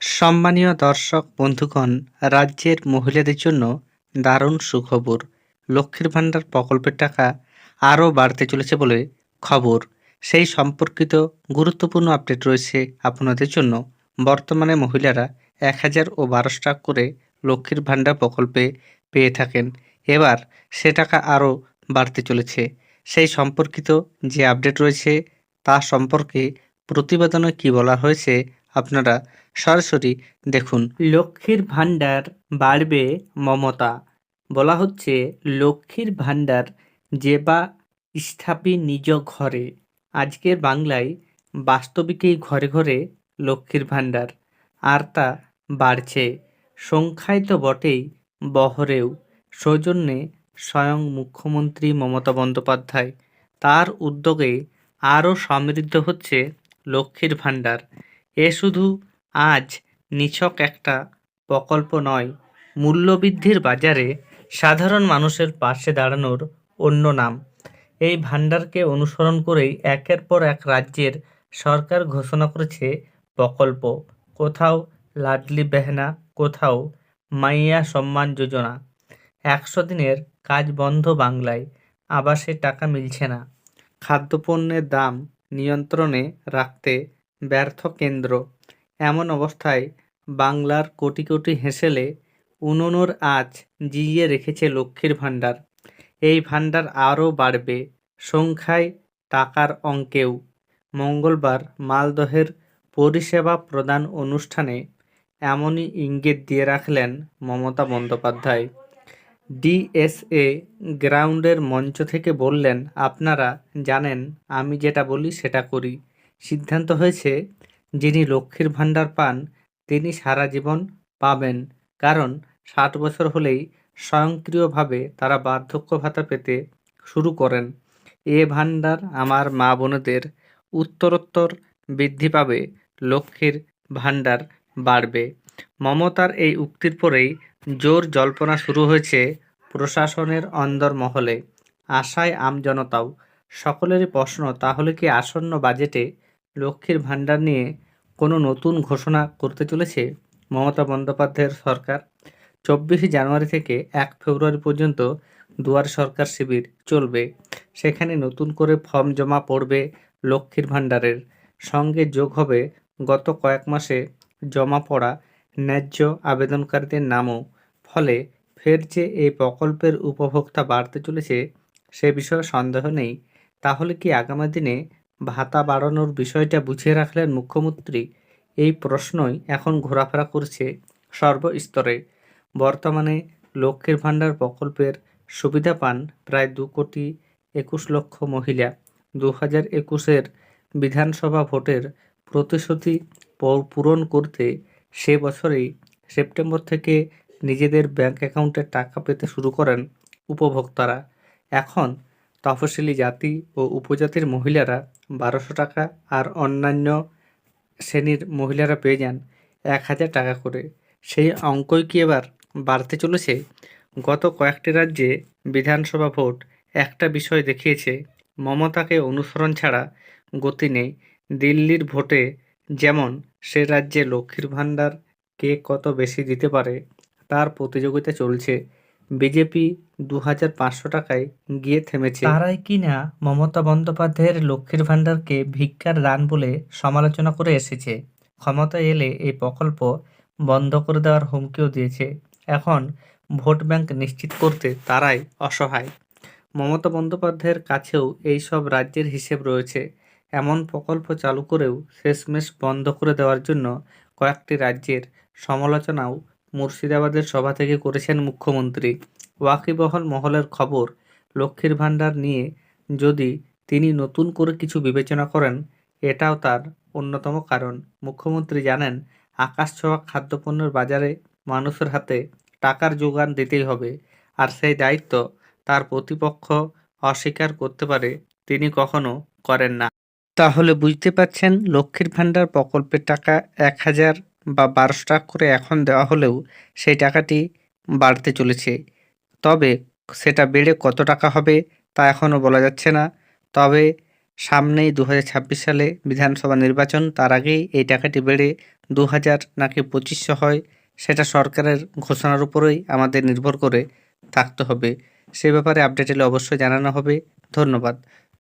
সম্মানীয় দর্শক, বন্ধুগণ, রাজ্যের মহিলাদের জন্য দারুণ সুখবর। লক্ষ্মীর ভাণ্ডার প্রকল্পের টাকা আরও বাড়তে চলেছে বলে খবর। সেই সম্পর্কিত গুরুত্বপূর্ণ আপডেট রয়েছে আপনাদের জন্য। বর্তমানে মহিলারা এক হাজার ও বারোশো টাকা করে লক্ষ্মীর ভাণ্ডার প্রকল্পে পেয়ে থাকেন। এবার সে টাকা আরও বাড়তে চলেছে। সেই সম্পর্কিত যে আপডেট রয়েছে তা সম্পর্কে প্রতিবেদনে কি বলা হয়েছে আপনারা সরাসরি দেখুন। লক্ষ্মীর ভাণ্ডার বাড়বে মমতা। বলা হচ্ছে, লক্ষ্মীর ভাণ্ডার যে বা স্থাপি নিজ ঘরে। আজকের বাংলায় বাস্তবিকেই ঘরে ঘরে লক্ষ্মীর ভাণ্ডার। আর তা বাড়ছে। সংখ্যায় তো বটেই বহরেও। সৌজন্যে স্বয়ং মুখ্যমন্ত্রী মমতা বন্দ্যোপাধ্যায়। তার উদ্যোগে আরও সমৃদ্ধ হচ্ছে লক্ষ্মীর ভাণ্ডার। এ শুধু আজ নিছক একটা প্রকল্প নয়, মূল্যবৃদ্ধির বাজারে সাধারণ মানুষের পাশে দাঁড়ানোর অন্য নাম। এই ভাণ্ডারকে অনুসরণ করেই একের পর এক রাজ্যের সরকার ঘোষণা করেছে প্রকল্প। কোথাও লাডলি বেহনা, কোথাও মাইয়া সম্মান যোজনা। একশো দিনের কাজ বন্ধ বাংলায় আবাসের টাকা মিলছে না। খাদ্যপণ্যের দাম নিয়ন্ত্রণে রাখতে ব্যর্থ কেন্দ্র। এমন অবস্থায় বাংলার কোটি কোটি হেসেলে উনুনোর আঁচ জিইয়ে রেখেছে লক্ষ্মীর ভাণ্ডার। এই ভাণ্ডার আরও বাড়বে সংখ্যায় টাকার অঙ্কেও। মঙ্গলবার মালদহের পরিষেবা প্রদান অনুষ্ঠানে এমনই ইঙ্গিত দিয়ে রাখলেন মমতা বন্দ্যোপাধ্যায়। ডিএসএ গ্রাউন্ডের মঞ্চ থেকে বললেন, আপনারা জানেন, আমি যেটা বলি সেটা করি। সিদ্ধান্ত হয়েছে যিনি লক্ষ্মীর ভাণ্ডার পান, তিনি সারা জীবন পাবেন। কারণ ষাট বছর হলেই স্বয়ংক্রিয়ভাবে তারা বার্ধক্য ভাতা পেতে শুরু করেন। এ ভাণ্ডার আমার মা বোনেদের উত্তরোত্তর বৃদ্ধি পাবে, লক্ষ্মীর ভাণ্ডার বাড়বে। মমতার এই উক্তির পরেই জোর জল্পনা শুরু হয়েছে প্রশাসনের অন্দরমহলে। আশায় আমজনতাও। সকলেরই প্রশ্ন, তাহলে কি আসন্ন বাজেটে লক্ষ্মীর ভাণ্ডার নিয়ে কোনো নতুন ঘোষণা করতে চলেছে মমতা বন্দ্যোপাধ্যায়ের সরকার। চব্বিশে জানুয়ারি থেকে এক ফেব্রুয়ারি পর্যন্ত দুয়ার সরকার শিবির চলবে। সেখানে নতুন করে ফর্ম জমা পড়বে লক্ষ্মীর ভাণ্ডারের। সঙ্গে যোগ হবে গত কয়েক মাসে জমা পড়া ন্যায্য আবেদনকারীদের নামও। ফলে ফের যে এই প্রকল্পের উপভোক্তা বাড়তে চলেছে সে বিষয়ে সন্দেহ নেই। তাহলে কি আগামী দিনে ভাতা বাড়ানোর বিষয়টা বুঝিয়ে রাখলেন মুখ্যমন্ত্রী। এই প্রশ্নই এখন ঘোরাফেরা করছে সর্বস্তরে। বর্তমানে লক্ষ্মীর ভাণ্ডার প্রকল্পের সুবিধা পান প্রায় দু কোটি একুশ লক্ষ মহিলা। দু হাজার একুশের বিধানসভা ভোটের প্রতিশ্রুতি পূরণ করতে সে বছরেই সেপ্টেম্বর থেকে নিজেদের ব্যাংক অ্যাকাউন্টে টাকা পেতে শুরু করেন উপভোক্তারা। এখন তফসিলি জাতি ও উপজাতির মহিলারা বারোশো টাকা আর অন্যান্য শ্রেণির মহিলারা পেয়ে যান এক হাজার টাকা করে। সেই অঙ্কই কি এবার বাড়তে চলেছে? গত কয়েকটি রাজ্যে বিধানসভা ভোট একটা বিষয় দেখিয়েছে, মমতাকে অনুসরণ ছাড়া গতি নেই। দিল্লির ভোটে যেমন সে রাজ্যে লক্ষ্মীর ভাণ্ডার কে কত বেশি দিতে পারে, তার প্রতিযোগিতা চলছে। বিজেপি দু হাজার পাঁচশো টাকায় গিয়ে থেমেছে। তারাই কিনা মমতা বন্দ্যোপাধ্যায়ের লক্ষ্মীর ভাণ্ডারকে ভিক্ষার দান বলে সমালোচনা করে এসেছে। ক্ষমতায় এলে এই প্রকল্প বন্ধ করে দেওয়ার হুমকিও দিয়েছে। এখন ভোট ব্যাংক নিশ্চিত করতে তারাই অসহায়। মমতা বন্দ্যোপাধ্যায়ের কাছেও এই সব রাজ্যের হিসেব রয়েছে। এমন প্রকল্প চালু করেও শেষমেশ বন্ধ করে দেওয়ার জন্য কয়েকটি রাজ্যের সমালোচনাও মুর্শিদাবাদের সভা থেকে করেছেন মুখ্যমন্ত্রী। ওয়াকিবহল মহলের খবর লক্ষ্মীর ভাণ্ডার নিয়ে যদি তিনি নতুন করে কিছু বিবেচনা করেন, এটাও তার অন্যতম কারণ। মুখ্যমন্ত্রী জানেন, আকাশ ছোঁয়া খাদ্যপণ্যের বাজারে মানুষের হাতে টাকার যোগান দিতেই হবে, আর সেই দায়িত্ব তার প্রতিপক্ষ অস্বীকার করতে পারে তিনি কখনো করেন না। তাহলে বুঝতে পারছেন লক্ষ্মীর ভাণ্ডার প্রকল্পের টাকা এক হাজার বা বারোশো টাকা করে এখন দেওয়া হলেও সেই টাকাটি বাড়তে চলেছে। তবে সেটা বেড়ে কত টাকা হবে তা এখনও বলা যাচ্ছে না। তবে সামনেই দু হাজার ছাব্বিশ সালে বিধানসভা নির্বাচন, তার আগেই এই টাকাটি বেড়ে দু হাজার নাকি পঁচিশশো হয়, সেটা সরকারের ঘোষণার উপরেই আমাদের নির্ভর করে থাকতে হবে। সে ব্যাপারে আপডেট এলে অবশ্যই জানানো হবে। ধন্যবাদ।